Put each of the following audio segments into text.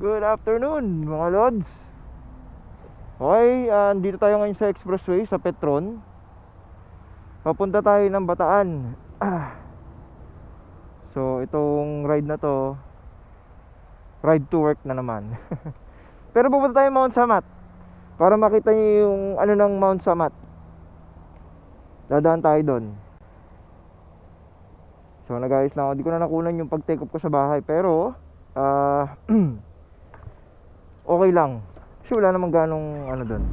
Good afternoon mga lods. Okay, ah, andito tayo ngayon sa expressway sa Petron. Papunta tayo ng Bataan. So itong ride na to Ride to work na naman. Pero pupunta tayo Mount Samat Para makita niyo yung ano ng Mount Samat. Dadaan tayo doon So nag-ayos lang ako. Di ko na nakunan yung pag-take off ko sa bahay. Pero ah okay lang. Kasi wala namang ganong ano doon.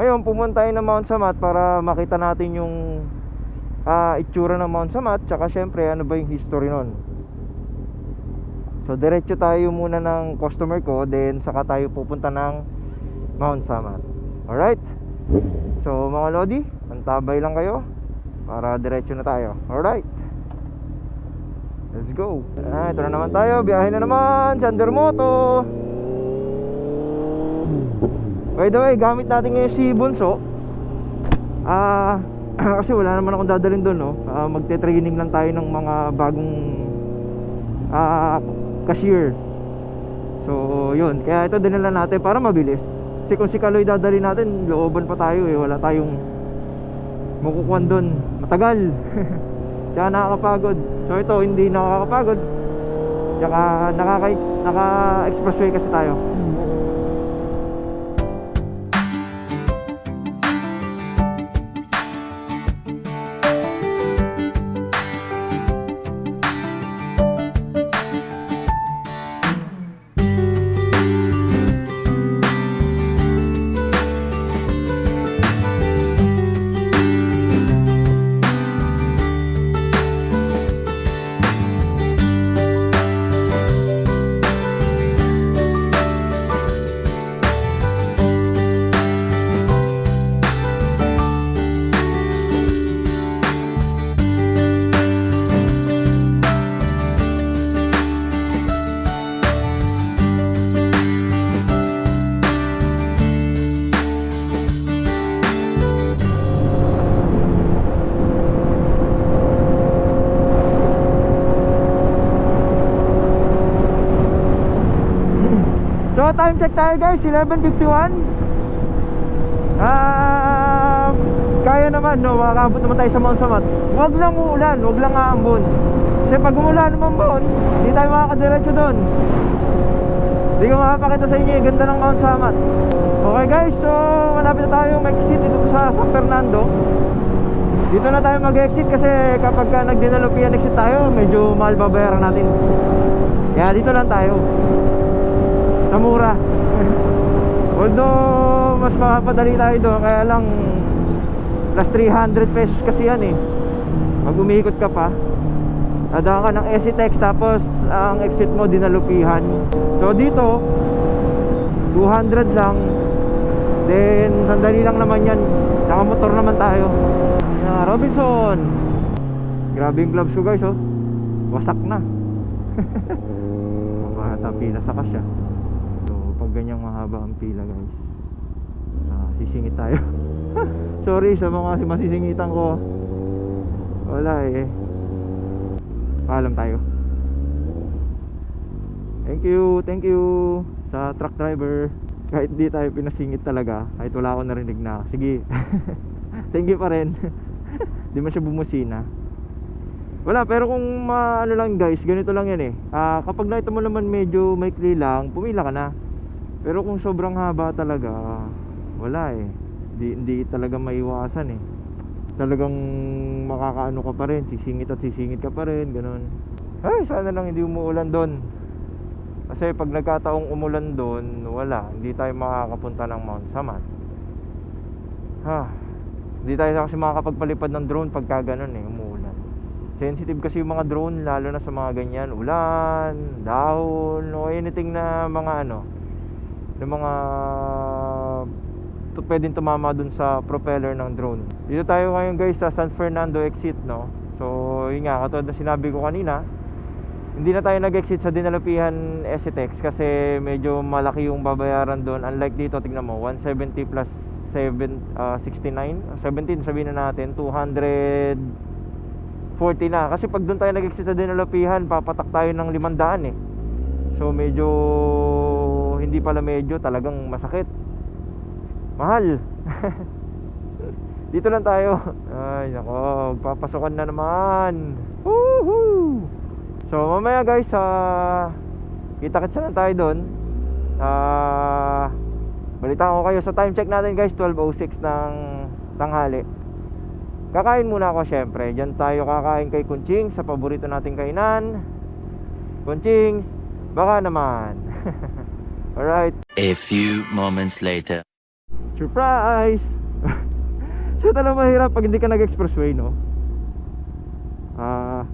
Ngayon, pumunta tayo ng Mount Samat para makita natin yung ah, itsura ng Mount Samat tsaka syempre ano ba yung history nun. So diretso tayo muna ng customer ko then saka tayo pupunta ng Mount Samat. Alright? So mga Lodi, antabay lang kayo para diretso na tayo. Alright? Let's go. Ah, ito na naman tayo. Biyahe na naman. Sander Moto. By the way, gamit natin ngayon si Bunso. Ah, kasi wala naman akong dadalhin doon, no. Ah, magte-training lang tayo ng mga bagong ah cashier. So, yun. Kaya ito dinala natin para mabilis. Kasi kung si Kaloy dadalhin natin, looban pa tayo eh. Wala tayong mukukuhan doon. Matagal. Tsaka nakakapagod. So ito, hindi nakakapagod. Tsaka nakaka, naka-expressway kasi tayo. Time check tayo guys, 11.51 Ah, Kaya naman no, makakabot naman tayo sa Mount Samat. Huwag lang uulan, huwag lang aambon. Kasi pag umulan naman bon, hindi tayo makakadiretso doon. Hindi ko makapakita sa inyo. Yung ganda ng Mount Samat. Okay guys, so malapit na tayo mag-exit dito sa San Fernando. Dito na tayo mag-exit kasi kapag ka nag-dinalupian exit tayo, medyo mahal babayaran natin. Kaya dito lang tayo sa mura although mas makapadali tayo doon kaya lang plus 300 pesos kasi yan eh. Pag umikot ka pa dadaan ka ng SCTEX tapos ang exit mo dinalupihan so dito 200 lang. Then sandali lang naman yan. Nakamotor naman tayo. Yan, Robinson! Grabe yung gloves ko guys oh. Wasak na. Mahata pila sa kasya. So pag ganyang mahaba ang pila guys. Ah, Sisingit tayo. Sorry sa mga masisingitan ko. Wala eh. Paalam tayo. Thank you, thank you Sa truck driver. Kahit di tayo pinasingit talaga Kahit wala akong narinig na Sige. Thank you pa rin. Di man siya bumusina. Wala, pero kung ma, ano lang guys, ganito lang yan eh. Ah, kapag nakita mo naman medyo maikli lang, pumila ka na. Pero kung sobrang haba talaga, wala eh. Di, hindi talaga maiwasan eh. Talagang makakaano ka pa rin, sisingit at sisingit ka pa rin, ganun. Ay, sana lang hindi umuulan doon. Kasi pag nagkataong umulan doon, wala, hindi tayo makakapunta ng Mount Samat. Ha, hindi tayo kasi makakapagpalipad ng drone pagka ganun eh, umuulan. Sensitive kasi yung mga drone lalo na sa mga ganyan, ulan, dahon, o anything na mga ano, na mga to, pwedeng tumama dun sa propeller ng drone. Dito tayo ngayon guys sa San Fernando exit, no? So, yun nga, katulad na sinabi ko kanina, hindi na tayo nag-exit sa Dinalupihan SCTEX kasi medyo malaki yung babayaran doon. Unlike dito, tingnan mo, 170 plus 7, ah, 69, 17 sabihin na natin, 200 40 na. Kasi pag doon tayo nag-exit sa Dinalapihan, papatak tayo ng 500 eh. So medyo hindi pala medyo talagang masakit. Mahal. Dito lang tayo. Ay, nako, papasokan na naman. Woohoo! So, mamaya guys, ah kita-kitsa na tayo doon. Ah, balitaan ko kayo sa time check natin guys, 12:06 ng tanghali. Kakain muna ako syempre. Diyan tayo kakain kay Kunching sa paborito nating kainan. Kunchings, baka naman. Alright, A few moments later. surprise! Siya talaga mahirap pag hindi ka nag-expressway, no? Ah,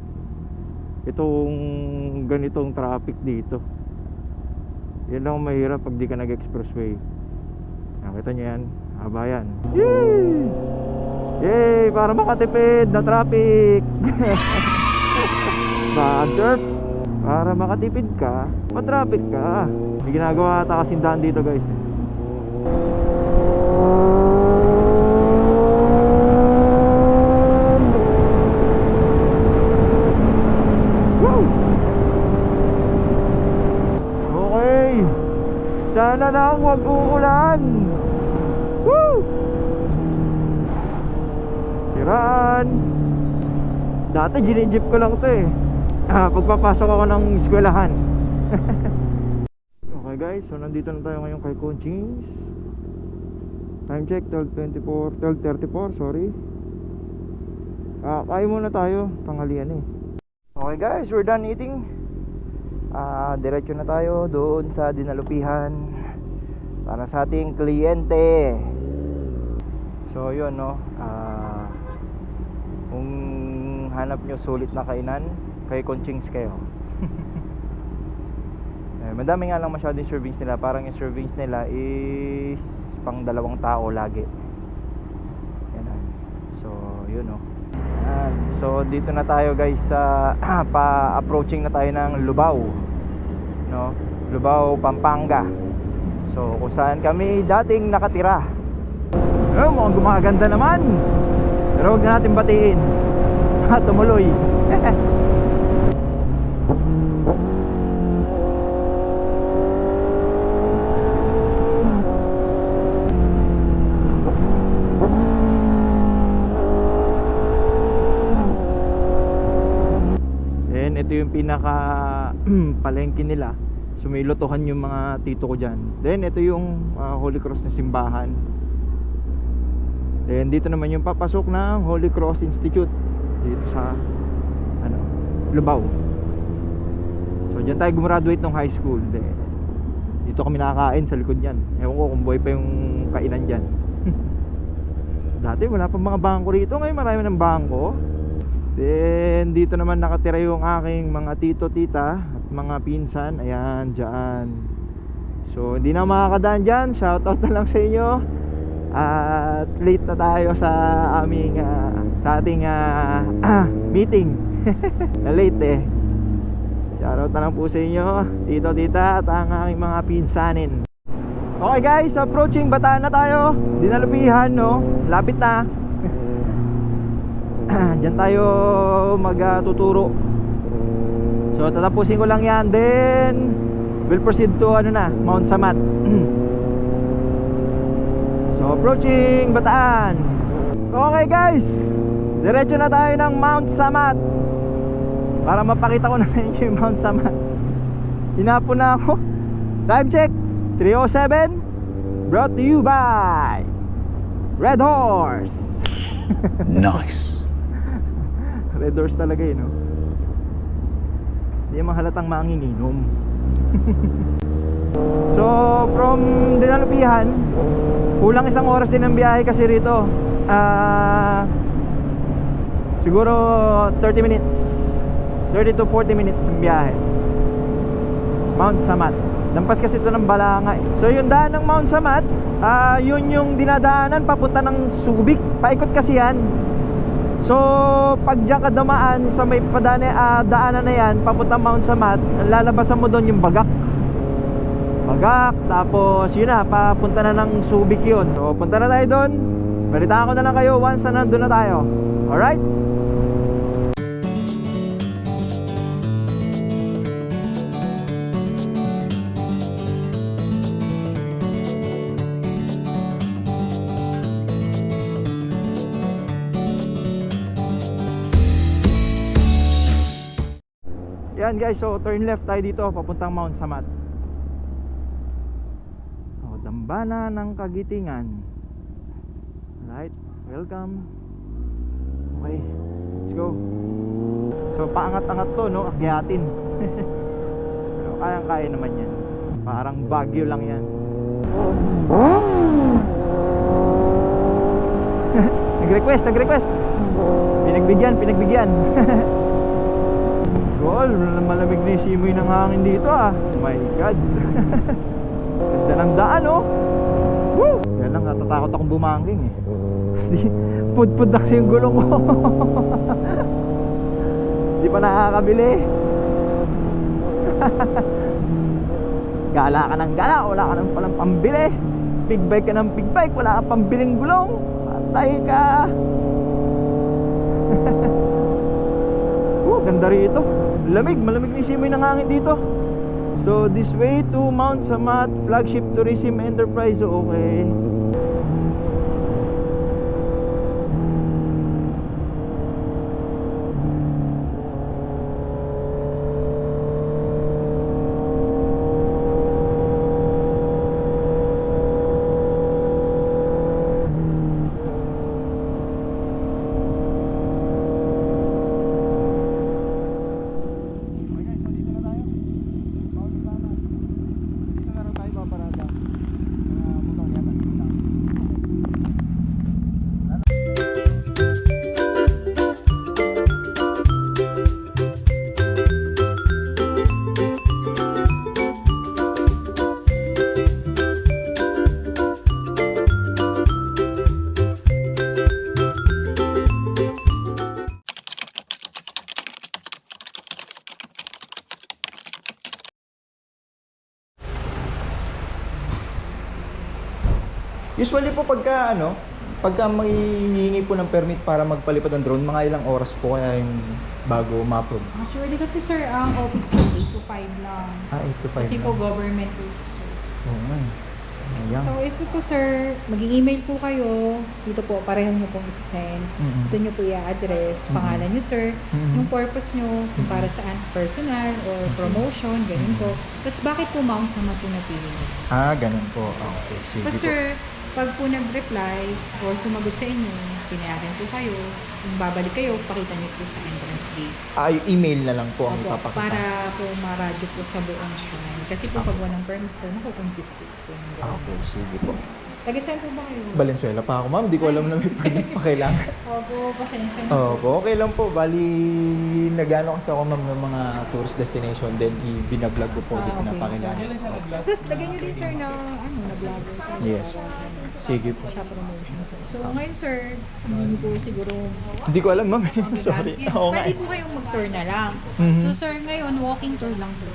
itong ganitong traffic dito. Yan lang ang mahirap pag di ka nag-expressway. Nakita niyo yan? Haba yan. Yay! Yay! Para makatipid na traffic! Bad! Para makatipid ka, matraffic ka. May ginagawa ata kasindahan dito guys. Woo! Okay. Sana lang wag uulan. Woo! Siraan. Dati ginijip ko lang to eh. Ah, pagpapasok ako ng eskwelahan. okay guys, so nandito na tayo ngayon kay Conchings. Time check 12.24, 12.34, sorry. Ah, kain muna tayo, tanghalian eh. Okay guys, we're done eating. Ah, diretso na tayo doon sa dinalupihan para sa ating kliyente. So, yun no. Ah, kung hanap nyo sulit na kainan, kay Conchings kayo. eh, madami nga lang masyado yung servings nila. Parang yung servings nila is pang dalawang tao lagi. Yan. So, yun no. Yan. So dito na tayo guys sa pa-approaching na tayo ng Lubao. No? Lubao, Pampanga. So kung saan kami dating nakatira. Oh, mukhang gumaganda naman. Pero huwag na natin batiin. Tumuloy. Then ito yung pinaka palengke nila. Sumilotohan yung mga tito ko dyan. Then ito yung ah, Holy Cross na simbahan. Then dito naman yung papasok ng Holy Cross Institute dito sa ano, Lubao. So diyan tayo gumraduate ng high school. Then, dito kami nakakain sa likod niyan. Ewan ko kung buhay pa yung kainan diyan. Dati wala pa mga bangko rito, ngayon marami ng bangko. Then dito naman nakatira yung aking mga tito, tita at mga pinsan. Ayan, dyan. So hindi na makakadaan dyan. Shoutout na lang sa inyo. At late na tayo sa aming ah, sa ating ah, meeting. na late eh. Shoutout na lang po sa inyo, tito, tita at ang aking mga pinsanin. Okay guys, approaching Bataan na tayo. Dinalupihan no. Lapit na. Diyan tayo magtuturo. So tatapusin ko lang yan then we'll proceed to ano na, Mount Samat. so approaching Bataan. Okay guys, diretso na tayo ng Mount Samat. Para mapakita ko na sa inyo yung Mount Samat. Hinapo na ako. Time check 307 brought to you by Red Horse. Nice. Red doors talaga eh, no? Hindi naman halatang manginginom. so, from Dinalupihan, kulang isang oras din ang biyahe kasi rito. Ah, siguro 30 minutes. 30 to 40 minutes ang biyahe. Mount Samat. Lampas kasi ito ng Balanga eh. So yung daan ng Mount Samat, ah yun yung dinadaanan papunta ng Subic. Paikot kasi yan. So, pag diyan ka dumaan sa may padane, ah, daanan na yan, papunta Mount Samat, lalabasan mo doon yung Bagak. Bagak, tapos yun na, papunta na ng Subic yun. So, punta na tayo doon. Balitaan ko na lang kayo once na nandun na tayo. Alright? Yan guys, so turn left tayo dito papuntang Mount Samat. Oh, dambana ng Kagitingan. Alright, welcome. Okay, let's go. So paangat-angat to, no? Akyatin. Pero kayang-kaya naman yan. Parang bagyo lang yan. nag-request, nag-request. Pinagbigyan, pinagbigyan. Gol, malamig na yung simoy ng hangin dito ah. Oh my God. Ganda ng daan oh. Woo! Yan lang, natatakot akong bumangking eh. Pud-pud na kasi yung gulong ko. Di pa nakakabili. gala ka ng gala, wala ka nang palang pambili. Big bike ka ng big bike, wala kang pambiling gulong. Patay ka. Oh, ganda rito. Lamig, malamig ni simoy ng hangin dito. So, this way to Mount Samat Flagship Tourism Enterprise. Okay. Okay Usually po pagka ano, pagka manghihingi po ng permit para magpalipad ng drone, mga ilang oras po kaya yung bago ma-approve? Actually, kasi sir, ang office po 8 to 5 lang. Ah, 8 to 5 Kasi po government po sir. Oo nga eh. Ayan. So, ito po sir, mag-email po kayo. Dito po, pareho nyo pong isi-send. Mm-mm. Ito nyo po i-address, pangalan nyo sir, Mhm. yung purpose nyo, kung para saan, personal or promotion, ganun Mhm. po. Tapos bakit po Mount Sama po napili nyo? Ah, ganun po. Ah, Okay, sige So po. sir, pag po nag-reply or sumagot sa inyo, pinayagan po kayo, kung babalik kayo, pakita nyo po sa entrance gate. Ah, yung email na lang po ang Opo, ipapakita. para po maradyo po sa buong shrine. Kasi po Ah. pag walang permit sir, nakukonfiscate po. ng Ah, okay, sige po. Taga-saan po ba kayo? Valenzuela pa ako, ma'am. Di ko alam na may permit pa kailangan. Opo, pasensya na Oo po. po, okay lang po. Bali, nagano kasi ako ma'am ng mga tourist destination. Then, i-binablog ko po. Ah, Di ko okay, napakilala. Tapos lagyan nyo din sir na ano, na vlogger. Yes. Sige po. Sa promotion po. So ngayon sir, hindi niyo po siguro Hindi ko alam, ma'am. Sorry. Nga Pwede po kayong mag-tour na lang. Mhm. So sir, ngayon walking tour lang po.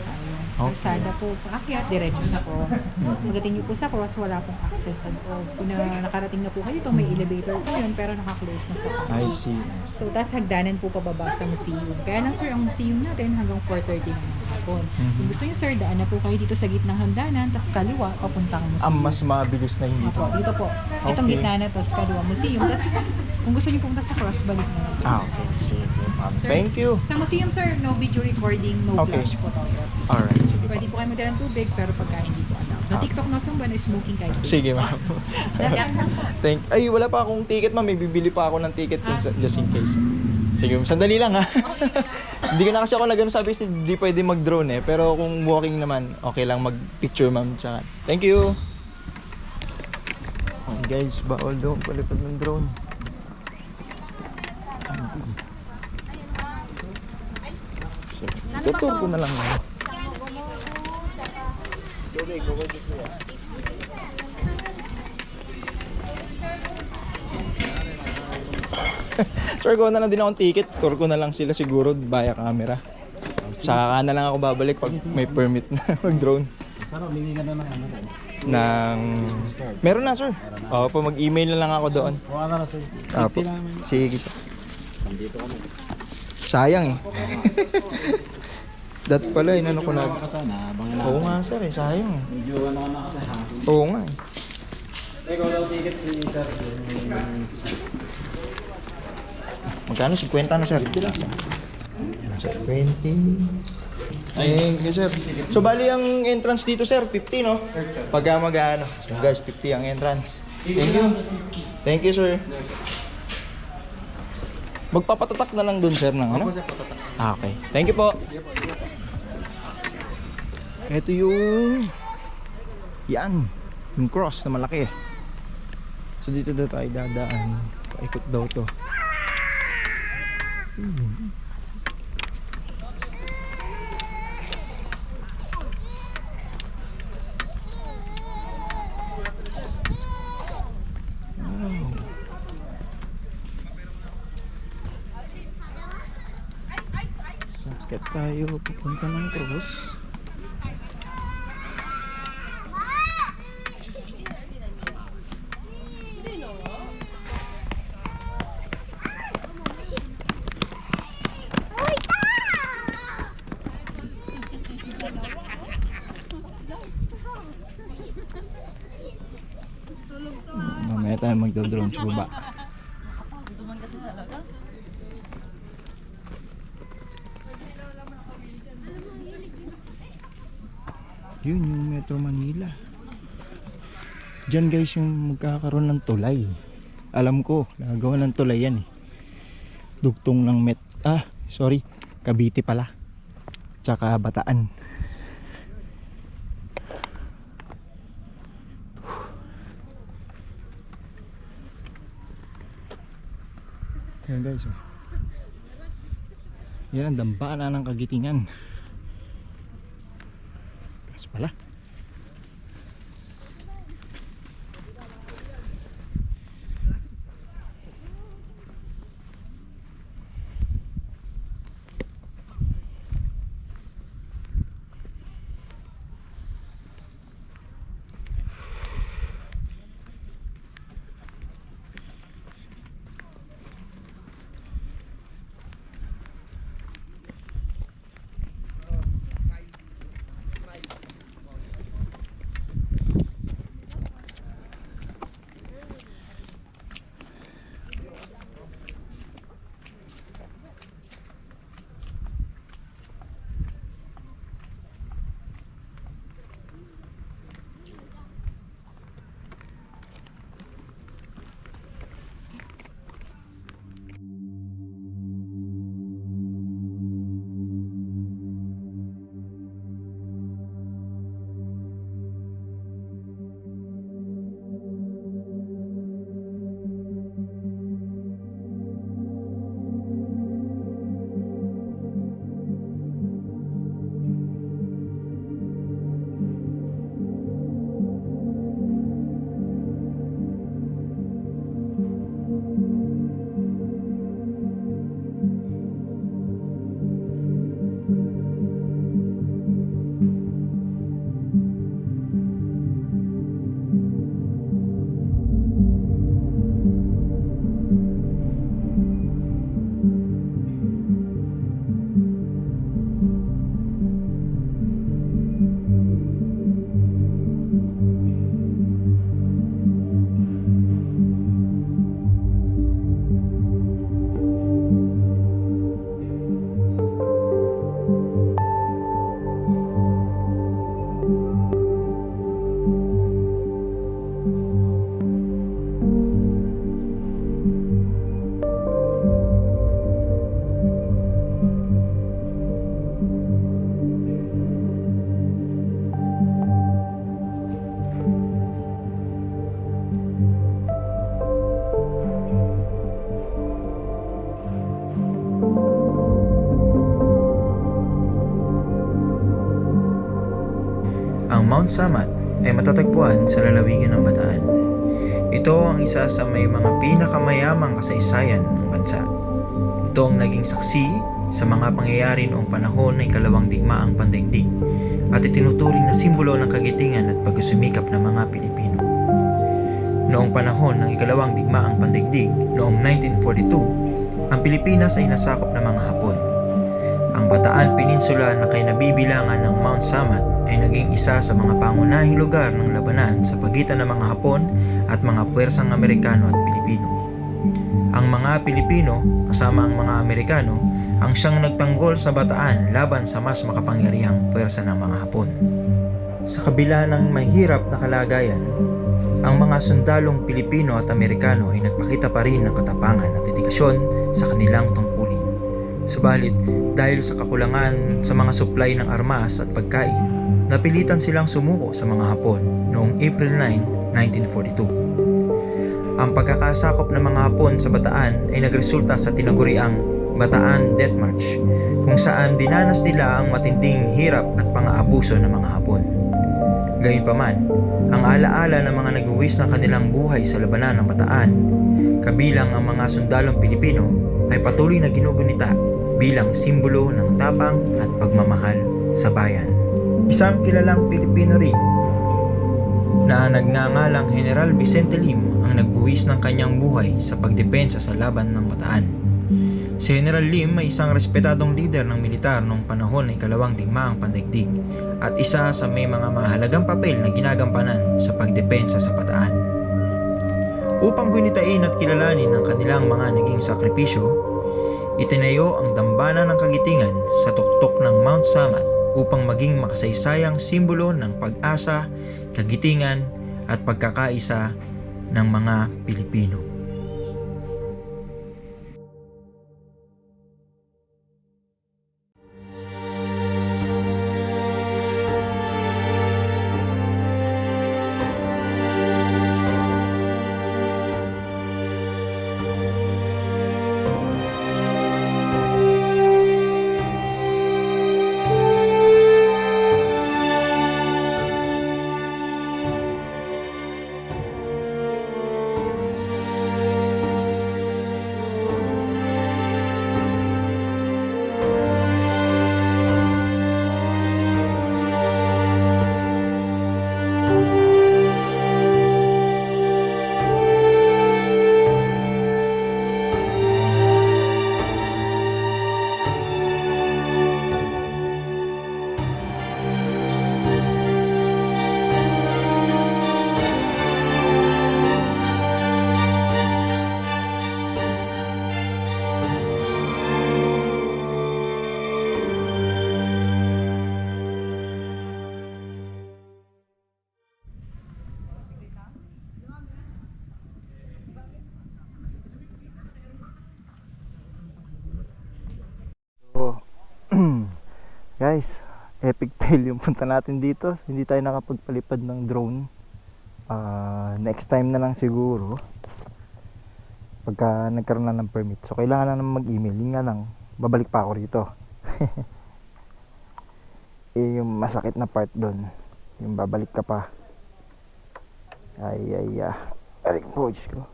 Okay. Kalsada po, paakyat, diretso sa cross. Mhm. Pagdating niyo po sa cross, wala pong access sa loob. Kung na, nakarating na po kayo dito, may elevator po yun, pero naka-close na sa I kanto. see. So, tas hagdanan po pababa sa museum. Kaya lang sir, ang museum natin hanggang 4.30 na hapon. Mhm. Kung gusto niyo sir, daan na po kayo dito sa gitnang hagdanan, tas kaliwa, papuntang museum. Ang mas mabilis na hindi Opo, dito po. Itong Okay. gitna na to, sa kaliwa, museum. Tas kung gusto niyo pumunta sa cross, balik na lang. Ah, okay. Sige, ma'am. Sir, Thank you. Sa museum, sir, no video recording, no Okay. flash po tayo. Alright, sige. Pwede po kayo magdala ng tubig, pero pagka hindi po allowed. No Ah. TikTok no ba na smoking kahit po. Sige, ma'am. Dapat lang po. Thank Ay, wala pa akong ticket, ma'am. May bibili pa ako ng ticket Ah, sige just in case. Sige, ma'am. Sandali lang, ha? Hindi ko na kasi ako nagano sabi kasi hindi pwede mag-drone eh. Pero kung walking naman, okay lang mag-picture, ma'am. Tsaka, thank you. Oh, guys, bawal daw palipad ng drone. Sige. Tutur ko na lang. ma'am. Sure, ko na lang din akong ticket. Tour ko na lang sila siguro via camera. Saka na lang ako babalik pag may permit na mag-drone. Sana humingi ka na ng ano rin. Ng... Meron na, sir. Oo, pa mag-email na lang ako doon. Kuha na sir. Apo. 50 namin. Sige, sir. Sayang eh. Dat pala, inano ko na. Sana, abangan. Oo nga, sir eh. Sayang eh. Medyo ano ka na kasi ha. Oo nga eh. Ikaw daw ticket si sir. Magkano? 50 na, sir. Yan, sir. 20. Thank you, sir. So, bali ang entrance dito, sir, 50, no? Pagka mag ano. So, guys, 50 ang entrance. Thank you. Thank you, sir. Magpapatatak na lang dun, sir, ng ano? Ah, okay. Thank you po. Ito yung... Yan. Yung cross na malaki. So, dito daw tayo dadaan. Paikot daw to. Hmm. Tayo pupunta ng cross. Mamaya tayo magdodrone sa baba. Yun yung Metro Manila. Diyan guys yung magkakaroon ng tulay. Alam ko, nagawa ng tulay yan eh. Dugtong ng Met... Ah, sorry. Cavite pala. Tsaka Bataan. Yan ang dambana ng kagitingan. Taas pala. Mount Samat ay matatagpuan sa lalawigan ng Bataan. Ito ang isa sa may mga pinakamayamang kasaysayan ng bansa. Ito ang naging saksi sa mga pangyayari noong panahon ng ikalawang digmaang pandaigdig at itinuturing na simbolo ng kagitingan at pagsusumikap ng mga Pilipino. Noong panahon ng ikalawang digmaang pandaigdig noong 1942, ang Pilipinas ay nasakop ng mga Hapon. Ang Bataan Peninsula na kay nabibilangan ng Mount Samat ay naging isa sa mga pangunahing lugar ng labanan sa pagitan ng mga Hapon at mga puwersang Amerikano at Pilipino. Ang mga Pilipino, kasama ang mga Amerikano, ang siyang nagtanggol sa bataan laban sa mas makapangyarihang pwersa ng mga Hapon. Sa kabila ng mahirap na kalagayan, ang mga sundalong Pilipino at Amerikano ay nagpakita pa rin ng katapangan at dedikasyon sa kanilang tungkulin. Subalit, dahil sa kakulangan sa mga supply ng armas at pagkain, napilitan silang sumuko sa mga Hapon noong April 9, 1942. Ang pagkakasakop ng mga Hapon sa Bataan ay nagresulta sa tinaguriang Bataan Death March, kung saan dinanas nila ang matinding hirap at pang-aabuso ng mga Hapon. Gayunpaman, ang alaala ng mga nagbuwis ng kanilang buhay sa labanan ng Bataan, kabilang ang mga sundalong Pilipino, ay patuloy na ginugunita bilang simbolo ng tapang at pagmamahal sa bayan. Isang kilalang Pilipino rin na nagngangalang General Vicente Lim ang nagbuwis ng kanyang buhay sa pagdepensa sa laban ng Bataan. Si General Lim ay isang respetadong leader ng militar noong panahon ng ikalawang digmaang pandaigdig at isa sa may mga mahalagang papel na ginagampanan sa pagdepensa sa Bataan. Upang gunitain at kilalanin ang kanilang mga naging sakripisyo, itinayo ang dambana ng kagitingan sa tuktok ng Mount Samat upang maging makasaysayang simbolo ng pag-asa, kagitingan at pagkakaisa ng mga Pilipino. Guys, epic fail yung punta natin dito. Hindi tayo nakapagpalipad ng drone. Ah, next time na lang siguro. Pagka nagkaroon na ng permit. So, kailangan na naman mag-email. Yun nga lang, babalik pa ako rito. eh, yung masakit na part doon. Yung babalik ka pa. Ay, ay, ah. Arik po, Diyos ko.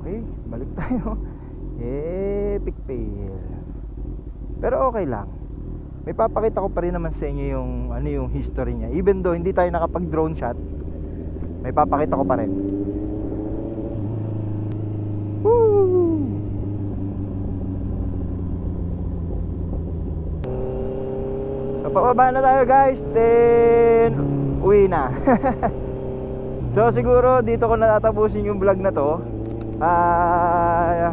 Okay, balik tayo. Epic fail. Pero okay lang. May papakita ko pa rin naman sa inyo yung ano yung history niya. Even though hindi tayo nakapag drone shot, may papakita ko pa rin. So pababa na tayo guys, then uwi na. so siguro dito ko natatapusin yung vlog na to. Ah,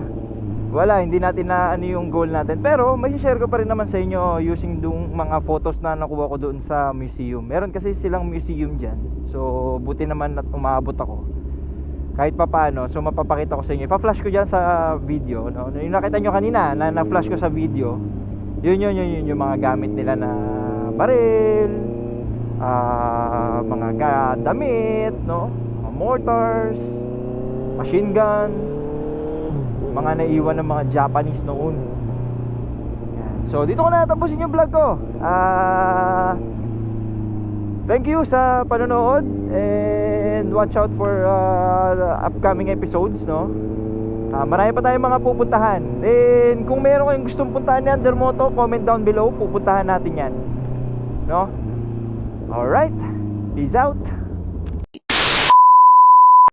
wala, hindi natin na ano yung goal natin. Pero may share ko pa rin naman sa inyo using dung mga photos na nakuha ko doon sa museum. Meron kasi silang museum diyan. So buti naman at umabot ako. Kahit pa paano, so mapapakita ko sa inyo. Pa-flash ko diyan sa video, no. Yung nakita nyo kanina na na-flash ko sa video. Yun yun yun, yun yung mga gamit nila na baril, ah, mga ga- damit, no? Mortars, machine guns, mga naiwan ng mga Japanese noon. Yan. So dito ko na tapusin yung vlog ko. Ah Thank you sa panonood and watch out for uh, upcoming episodes, no? Ah, marami pa tayong mga pupuntahan. And kung meron kayong gustong puntahan ni Undermoto, comment down below, pupuntahan natin 'yan. No? All right. Peace out.